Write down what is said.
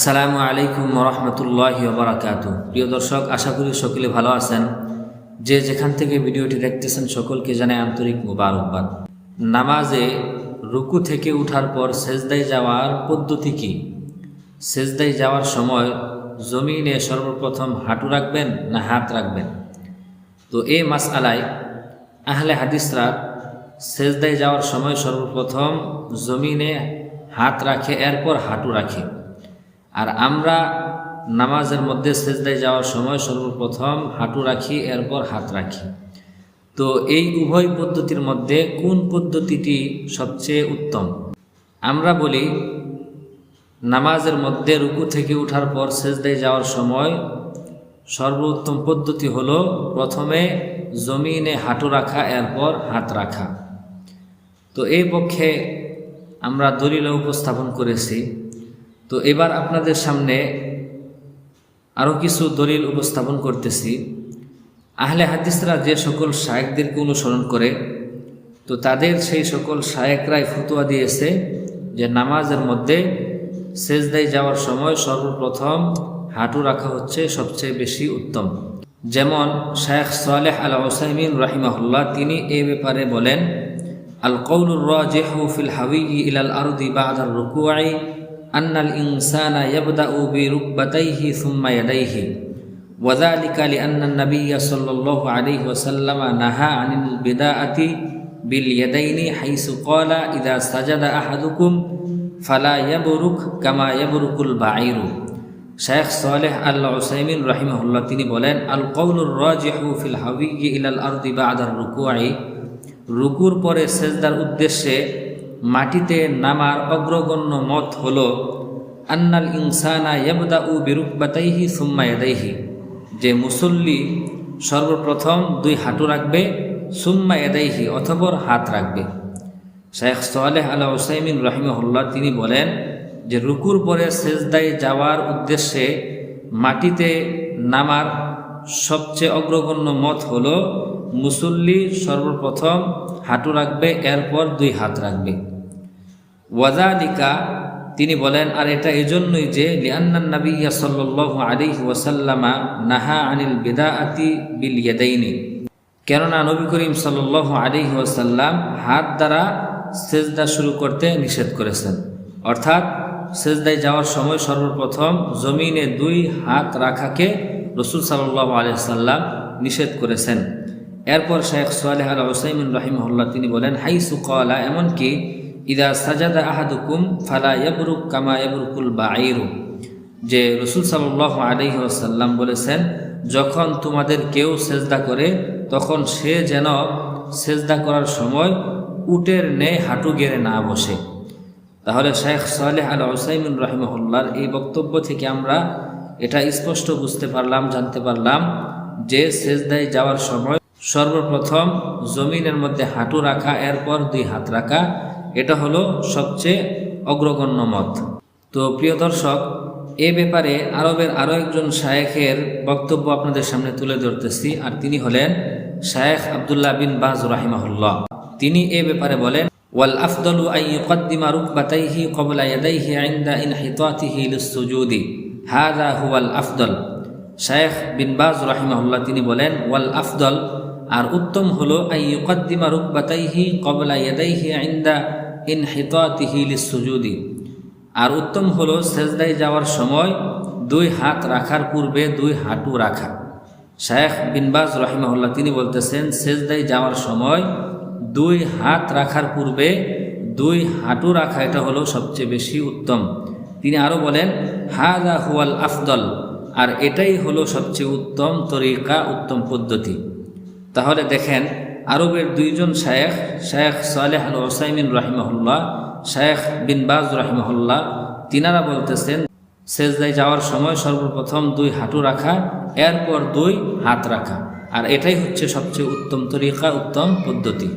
আসসালামু আলাইকুম রহমতুল্লাহ বারাকাত প্রিয় দর্শক, আশা করি সকলে ভালো আছেন। যে যেখান থেকে ভিডিওটি দেখতেছেন, সকলকে জানাই আন্তরিক মুবারকবাদ। নামাজে রুকু থেকে উঠার পর সেজদায় যাওয়ার পদ্ধতি কি? সেজদায় যাওয়ার সময় জমিনে সর্বপ্রথম হাঁটু রাখবেন না হাত রাখবেন? তো এই মাস আলায় আহলে হাদিসরা সেজদায় যাওয়ার সময় সর্বপ্রথম জমিনে হাত রাখে, এরপর হাঁটু রাখে। আর আমরা নামাজের মধ্যে সেজদায় যাওয়ার সময় সর্বপ্রথম হাঁটু রাখি, এরপর হাত রাখি। তো এই উভয় পদ্ধতির মধ্যে কোন পদ্ধতিটি সবচেয়ে উত্তম? আমরা বলি, নামাজের মধ্যে রুকু থেকে ওঠার পর সেজদায় যাওয়ার সময় সর্বোত্তম পদ্ধতি হলো প্রথমে জমিনে হাঁটু রাখা, এরপর হাত রাখা। তো এই পক্ষে আমরা দলিল উপস্থাপন করেছি। তো এবার আপনাদের সামনে আরও কিছু দলিল উপস্থাপন করতেছি। আহলে হাদিসরা যে সকল শায়েকদেরকে অনুসরণ করে, তো তাদের সেই সকল শায়েকরাই ফতুয়া দিয়েছে যে নামাজের মধ্যে সেজদায় যাওয়ার সময় সর্বপ্রথম হাঁটু রাখা হচ্ছে সবচেয়ে বেশি উত্তম। যেমন শায়েখ সালেহ আল ওসাইমিন রাহিমাহুল্লাহ, তিনি এ ব্যাপারে বলেন আল কৌলুর রাজেহু ফিল হাউই ইলাল আরদি বাদার রুকুআই أن الإنسان يبدأ بركبتيه ثم يديه وذلك لأن النبي صلى الله عليه وسلم نهى عن البداءة باليدين حيث قال إذا سجد أحدكم فلا يبرك كما يبرك البعير শেখ সালেহ আল্লাহ ওসাইমিন রহিমহুল্লাহ তিনি বলেন আল কৌলুর রাজিহু ফিল হাবি ইলাল আরদি বাদার রুকুআই রুকুর পরে সেজদার উদ্দেশ্যে মাটিতে নামার অগ্রগণ্য মত হল, আন্নাল ইনসানা ইয়াবদা উ বিরুকবাতাইহি সুম্মা ইয়াদাইহি যে মুসল্লি সর্বপ্রথম দুই হাঁটু রাখবে, সুম্মা এদাইহি অথবর হাত রাখবে। শেখ সোয়ালেহ আলা ওসাইমিন রহিমহুল্লাহ তিনি বলেন যে রুকুর পরে সেজদায় যাওয়ার উদ্দেশ্যে মাটিতে নামার সবচেয়ে অগ্রগণ্য মত হল, মুসল্লি সর্বপ্রথম হাঁটু রাখবে, এরপর দুই হাত রাখবে। ওয়াজালিকা, তিনি বলেন, আর এটা এজন্যই যে লিয়ান্নান নবী সাল্লাহ আলী ওয়াসাল্লামা নাহা আনিল বেদা আতি বিল ইয়াদাইনি। কেননা নবী করিম সাল্লাহ আলী ওয়াসাল্লাম হাত দ্বারা সেজদা শুরু করতে নিষেধ করেছেন। অর্থাৎ, সেজদায় যাওয়ার সময় সর্বপ্রথম জমিনে দুই হাত রাখাকে রসুল সাল্লাহ আলি সাল্লাম নিষেধ করেছেন। এরপর শেখ সোয়ালেহ আল ওসাইমিন রহিমহল্লা তিনি বলেন হাই সুকলা এমনকি ইদা সাজাদা আহাদুকুম ফালা ইয়াবরুক কামা ইয়াবরুকুল বাঈরু। যে রসুল সাল্লাহ আলহি আসাল্লাম বলেছেন, যখন তোমাদের কেউ সেজদা করে, তখন সে যেন সেজদা করার সময় উটের নে হাঁটু গেড়ে না বসে। তাহলে শেখ সালেহ আল ওসাইমিন রহিমহল্লার এই বক্তব্য থেকে আমরা এটা স্পষ্ট বুঝতে পারলাম, জানতে পারলাম যে সেজদায় যাওয়ার সময় সর্বপ্রথম জমিনের মধ্যে হাঁটু রাখা, এরপর দুই হাত রাখা এটা হলো সবচেয়ে অগ্রগণ্য মত। তো প্রিয় দর্শক, এ ব্যাপারে আরবের আরও একজন শায়েখের বক্তব্য আপনাদের সামনে তুলে ধরতেছি, আর তিনি হলেন শায়েখ আবদুল্লাহ বিন বাজ রাহিমাহুল্লাহ। তিনি এ ব্যাপারে বলেন, ওয়াল আফদলু আই ইউকদ্দিমা রুকবাতাইহি কবলা ইয়াদাইহি ইনদা ইনহিতাতিহি লিসসুজুদি। হাযা হুয়াল আফদল। শায়েখ বিন বাজ রাহিমাহুল্লাহ তিনি বলেন, ওয়াল আফদল আর উত্তম হলো আই রুকবাতাইহি কবলা ইয়াদাইহি ইনদা ইনহিতাতিহি লিসসুজুদি আর উত্তম হলো সেজদায় যাওয়ার সময় দুই হাত রাখার পূর্বে দুই হাঁটু রাখা। শায়েখ বিনবাজ রহিমাহুল্লাহ তিনি বলতেছেন, সেজদায় যাওয়ার সময় দুই হাত রাখার পূর্বে দুই হাঁটু রাখা, এটা হলো সবচেয়ে বেশি উত্তম। তিনি আরও বলেন হাদা হুয়াল আফদল আর এটাই হলো সবচেয়ে উত্তম তরিকা, উত্তম পদ্ধতি। তাহলে দেখেন আরবের দুইজন শায়েখ শায়েখ সালেহ আল ওসাইমিন রাহিমহল্লা শায়েখ বিন বাজ রাহিমহল্লা তিনারা বলতেছেন, সেজদায় যাওয়ার সময় সর্বপ্রথম দুই হাঁটু রাখা, এরপর দুই হাত রাখা। আর এটাই হচ্ছে সবচেয়ে উত্তম তরিকা, উত্তম পদ্ধতি।